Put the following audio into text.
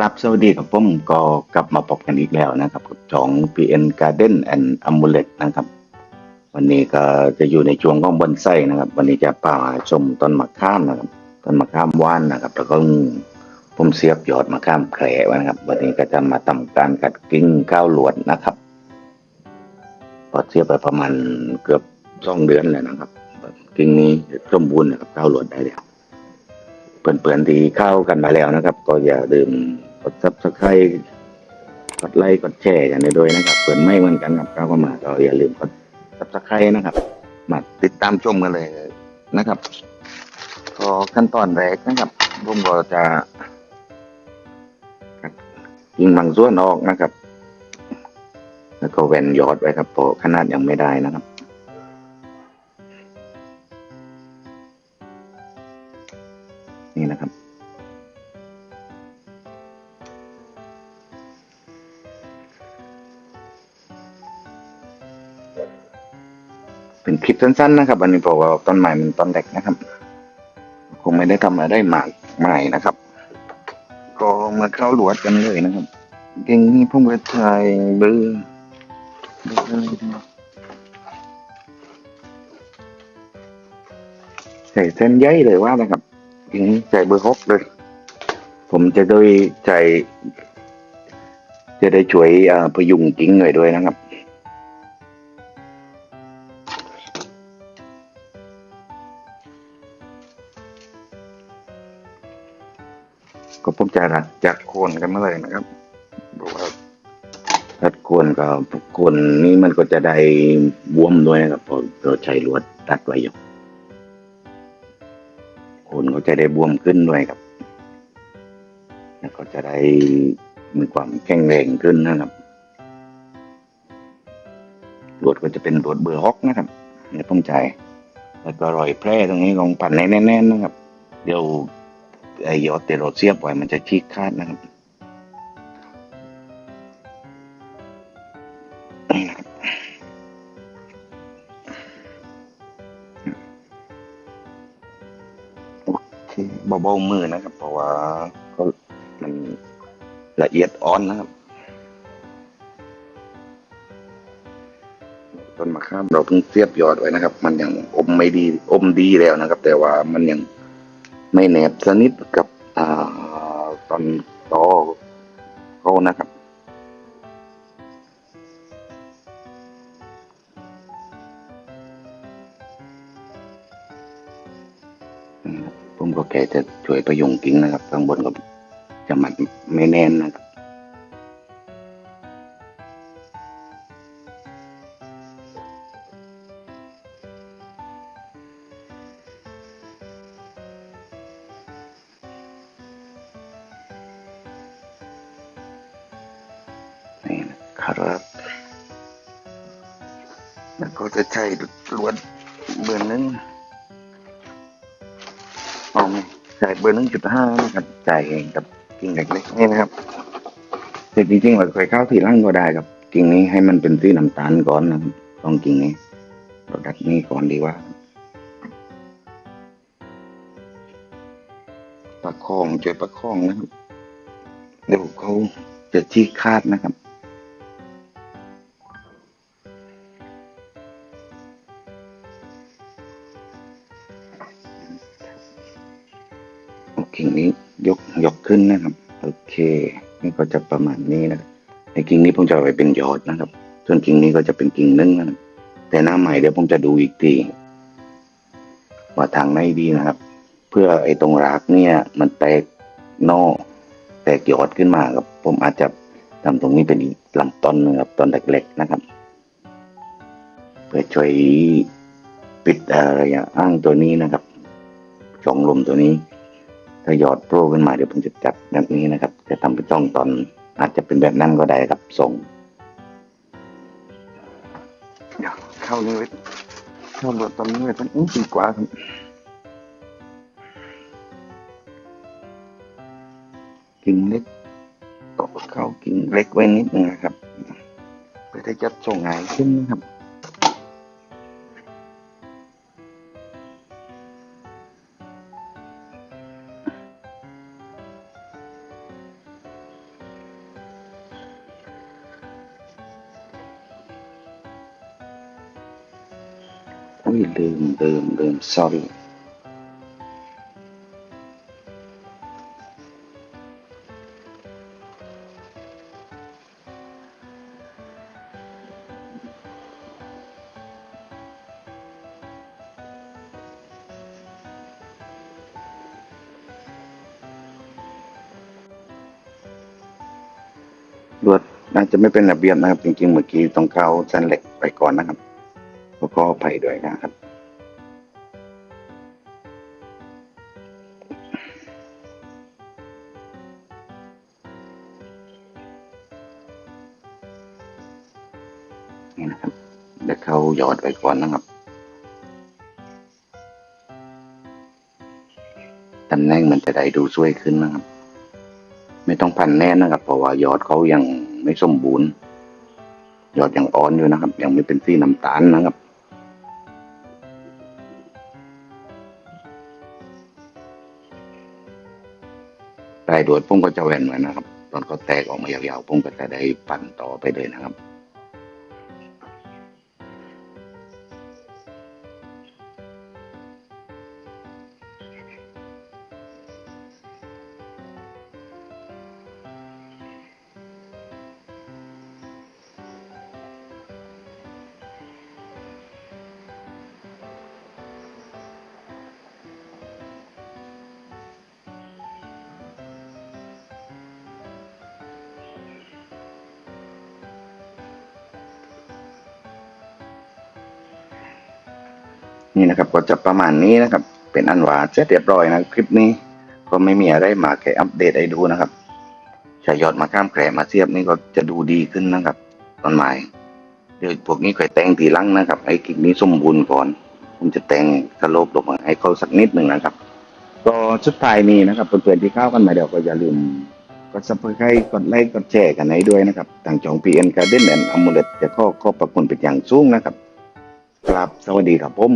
ครับสวัสดีครับผมก็กลับมาพบกันอีกแล้วนะครับกับช่อง PN Garden and Amulet นะครับ วันนี้ก็จะอยู่ในช่วงของบอนไซนะครับ วันนี้จะป่าชมต้นมะขามนะครับต้นมะขามว่านนะครับ แล้วก็ผมเสียบยอดมะขามแขไว้นะครับ วันนี้ก็จะมาทำการกัดกิ้งข้าวหลวดนะครับพอเสียบไปประมาณเกือบสองเดือนแล้วนะครับ กิ้งนี้สมบูรณ์นะครับข้าวหลวดได้แล้ว เปื่อนๆที่เข้ากันมาแล้วนะครับ ก็อย่าลืมกดซับสไครต์กดไลค์กดแชร์กันด้วยนะครับเปื่อนไม่เหมือนกันครับเข้ามาก็อย่าลืมกดซับสไครต์นะครับ มาติดตามชมกันเลยนะครับก็ขั้นตอนแรกนะครับผมก็จะยิงบางส่วนออกนะครับ แล้วก็แวนยอดไว้ครับเพราะขนาดยังไม่ได้นะครับ นี่นะครับ เป็นคลิปสั้นๆนะครับอันนี้บอกว่าต้นไม้มันต้นเด็กนะครับคงไม่ได้ทำอะไรได้มากมายนะครับ ก็มาเข้าหลวดกันเลยนะครับเก่งนี่พุ่งไปถ่ายเบอร์เบอร์อะไรดีใส่เส้นใยเลยว่านะครับ กิ่งใจเบอร์หกเลย ผมจะโดยใจจะได้ช่วยพยุงกิ่งหน่อยด้วยนะครับก็ผมจะรัดจากโคนกันเมาเลยนะครับบอกว่ารัดโคนกับโคนนี้มันก็จะได้บวมด้วยนะครับพราะเราใช้ลวดตัดไว้อยู่ นก็จะได้บวมขึ้นด้วยครับ แล้วก็จะได้มีความแข็งแรงขึ้นนะครับรวดก็จะเป็นรวดเบอร์ฮอกนะครับเนี่ยผมใจ แล้วก็รอยแพร่ตรงนี้ลองปั่นให้แน่นๆนะครับ เดี๋ยวไอยอดเตโรเสียบไว้มันจะชี้คาดนะครับนี่นะครับ เบาๆมือนะครับ เพราะว่าก็มันละเอียดอ่อนนะครับ ต้นมะขามเราเพิ่งเสียบยอดไว้นะครับ มันยังอมไม่ดีอมดีแล้วนะครับ แต่ว่ามันยังไม่แนบสนิทกับอ่าตอนตอเขานะครับ แกจะช่วยประยุงกิ่งนะครับ ข้างบนก็จะมัดไม่แน่นนะครับ นี่นะครับ แล้วก็จะใช้ลวดเบอร์หนึ่ง จ่ายเบอร์หนึ่งจุดห้านะครับจ่ายเองกับกิ่งเล็กๆนี่นะครับแต่จริงๆเราเคยเข้าทีหล่างก็ได้ครับกิ่งนี้ให้มันเป็นสีน้ำตาลก่อนนะครับต้องกิ่งนี้เราดัดนี้ก่อนดีว่าประคองช่วยประคองนะครับเดี๋ยวเขาจะชี้คาดนะครับ กิ่งนี้ยกยกขึ้นนะครับ โอเคนี่ก็จะประมาณนี้นะครับในกิ่งนี้ผมจะเอาไปเป็นยอดนะครับ ส่วนกิ่งนี้ก็จะเป็นกิ่งนึ่งนะครับแต่หน้าใหม่เดี๋ยวผมจะดูอีกทีว่าทางไหนดีนะครับ เพื่อไอ้ตรงรากเนี่ย มันแตกนอกแตกยอดขึ้นมาครับ ผมอาจจะทำตรงนี้เป็นลำต้นนะครับต้นเล็กๆนะครับ เพื่อช่วยปิดอะไรอย่างอ้างตัวนี้นะครับช่องลมตัวนี้ ถ้ายอดโปรขึ้นมาเดี๋ยวผมจะจัดแบบนี้นะครับ จะทำเป็นช่องตอนอาจจะเป็นแบบนั้นก็ได้ครับส่งเดี๋ยวเข้าเลยเข้าโดดตอนนี้ไว้ตั้งอื้อดีกว่าครับกิ่งเล็กตกเข้ากิ่งเล็กไว้นิดนึงนะครับเพื่อที่จะส่งง่ายขึ้นนะครับ ยลืมลืมลืม sorry ลวดน่าจะไม่เป็นระเบียบนะครับ จริงๆ เมื่อกี้ต้องเข้าเส้นเหล็กไปก่อนนะครับ แล้วก็ไปด้วยนะครับนี่นะครับเดี๋ยวเขาหยอดไปก่อนนะครับตำแหน่งมันจะได้ดูสวยขึ้นนะครับ ไม่ต้องพันแน่นนะครับ เพราะว่ายอดเขายังไม่สมบูรณ์ยอดยังอ่อนอยู่นะครับ ยังไม่เป็นสีน้ำตาลนะครับ ปลายดวดผมก็จะแหวนเหมือนนะครับ ตอนเขาแตกออกมายาวๆผมก็จะได้ปั่นต่อไปเลยนะครับ นี่นะครับก็จะประมาณนี้นะครับ เป็นอันว่าเสร็จเรียบร้อยนะคลิปนี้ ก็ไม่มีอะไรมาแค่อัปเดตให้ดูนะครับใช้ยอดมาข้ามแกรมาเสียบนี่ก็จะดูดีขึ้นนะครับต้นไม้เดี๋ยวพวกนี้ค่อยแต่งทีลังนะครับให้คลิปนี้สมบูรณ์ก่อนผมจะแต่งสโลปลงมาให้เขาสักนิดหนึ่งนะครับ ก็สุดท้ายนี้นะครับเพื่อนๆที่เข้ากันมาเดี๋ยวก็อย่าลืมกดซับสไครต์กดไลค์กดแชร์กันให้ด้วยนะครับทางช่อง PN Garden and Amulet จะขอขอบพระคุณเป็นอย่างสูงนะครับครับสวัสดีครับผม